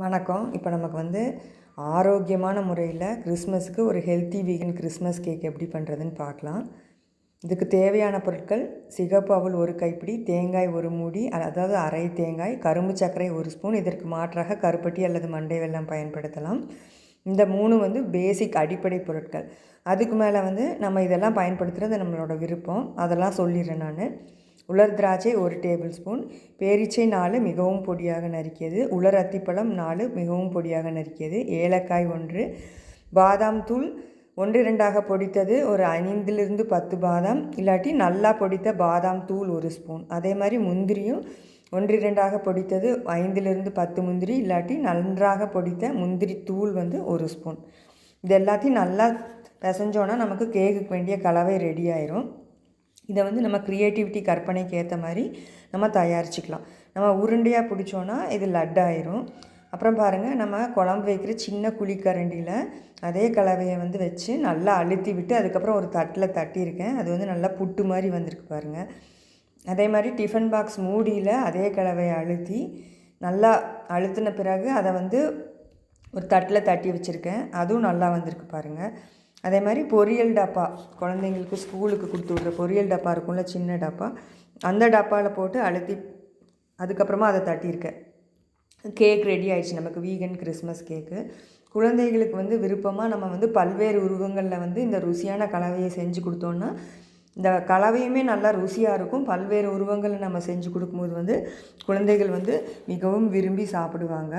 வணக்கம். இப்போ நமக்கு வந்து ஆரோக்கியமான முறையில் கிறிஸ்மஸுக்கு ஒரு ஹெல்த்தி வீகன் கிறிஸ்மஸ் கேக் எப்படி பண்ணுறதுன்னு பார்க்கலாம். இதுக்கு தேவையான பொருட்கள் சிகப்பு அவல் ஒரு கைப்பிடி தேங்காய் ஒரு மூடி அதாவது அரை தேங்காய் கரும்பு சர்க்கரை ஒரு ஸ்பூன் இதற்கு மாற்றாக கருப்பட்டி அல்லது மண்டை வெல்லம் பயன்படுத்தலாம். இந்த மூணு வந்து பேசிக் அடிப்படை பொருட்கள். அதுக்கு மேலே வந்து நம்ம இதெல்லாம் பயன்படுத்துகிறது நம்மளோட விருப்பம். அதெல்லாம் சொல்லிடுறேன் நான். உலர் திராட்சை ஒரு டேபிள் ஸ்பூன். பேரிச்சை நாலு மிகவும் பொடியாக நறுக்கியது. உலர் அத்திப்பழம் நாலு மிகவும் பொடியாக நறுக்கியது. ஏலக்காய் ஒன்று. பாதாம் தூள் ஒன்று இரண்டாக பொடித்தது. ஒரு ஐந்திலிருந்து பத்து பாதாம். இல்லாட்டி நல்லா பொடித்த பாதாம் தூள் ஒரு ஸ்பூன். அதே மாதிரி முந்திரியும் ஒன்று இரண்டாக பொடித்தது. ஐந்திலிருந்து பத்து முந்திரி. இல்லாட்டி நன்றாக பொடித்த முந்திரி தூள் வந்து ஒரு ஸ்பூன். இது எல்லாத்தையும் நல்லா பிசைஞ்சோன்னா நமக்கு கேக்குக்கு வேண்டிய கலவை ரெடி ஆயிரும். இதை வந்து நம்ம க்ரியேட்டிவிட்டி கற்பனைக்கு ஏற்ற மாதிரி நம்ம தயாரிச்சுக்கலாம். நம்ம உருண்டையாக பிடிச்சோன்னா இது லட்டாயிரும். அப்புறம் பாருங்கள் நம்ம குழம்பு வைக்கிற சின்ன குழிக்கரண்டியில் அதே கலவையை வந்து வச்சு நல்லா அழுத்தி விட்டு அதுக்கப்புறம் ஒரு தட்டில் தட்டியிருக்கேன். அது வந்து நல்லா புட்டு மாதிரி வந்திருக்கு பாருங்கள் அதே மாதிரி டிஃபன் பாக்ஸ் மூடியில் அதே கலவையை அழுத்தி நல்லா அழுத்தின பிறகு அதை வந்து ஒரு தட்டில் தட்டி வச்சுருக்கேன். அதுவும் நல்லா வந்திருக்கு பாருங்கள் அதே மாதிரி பொரியல் டப்பா குழந்தைங்களுக்கு ஸ்கூலுக்கு கொடுத்து விட்ற பொரியல் டப்பா இருக்கும்ல சின்ன டப்பா. அந்த டப்பாவில் போட்டு அழுத்தி அதுக்கப்புறமா அதை தட்டியிருக்கேன். கேக் ரெடி ஆயிடுச்சு நமக்கு வீகன் கிறிஸ்மஸ் கேக்கு. குழந்தைகளுக்கு வந்து விருப்பமாக நம்ம வந்து பல்வேறு உருவங்களில் வந்து இந்த ருசியான கலவையை செஞ்சு கொடுத்தோன்னா இந்த கலவையுமே நல்லா ருசியாக இருக்கும். பல்வேறு உருவங்களை நம்ம செஞ்சு கொடுக்கும்போது வந்து குழந்தைகள் வந்து மிகவும் விரும்பி சாப்பிடுவாங்க.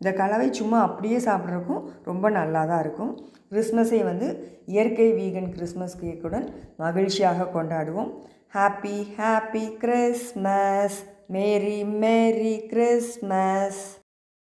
இந்த கலவை சும்மா அப்படியே சாப்பிட்றதுக்கும் ரொம்ப நல்லா தான் இருக்கும். கிறிஸ்மஸை வந்து இயற்கை வீகன் கிறிஸ்மஸ் கேக்குடன் மகிழ்ச்சியாக கொண்டாடுவோம். Happy happy Christmas merry merry Christmas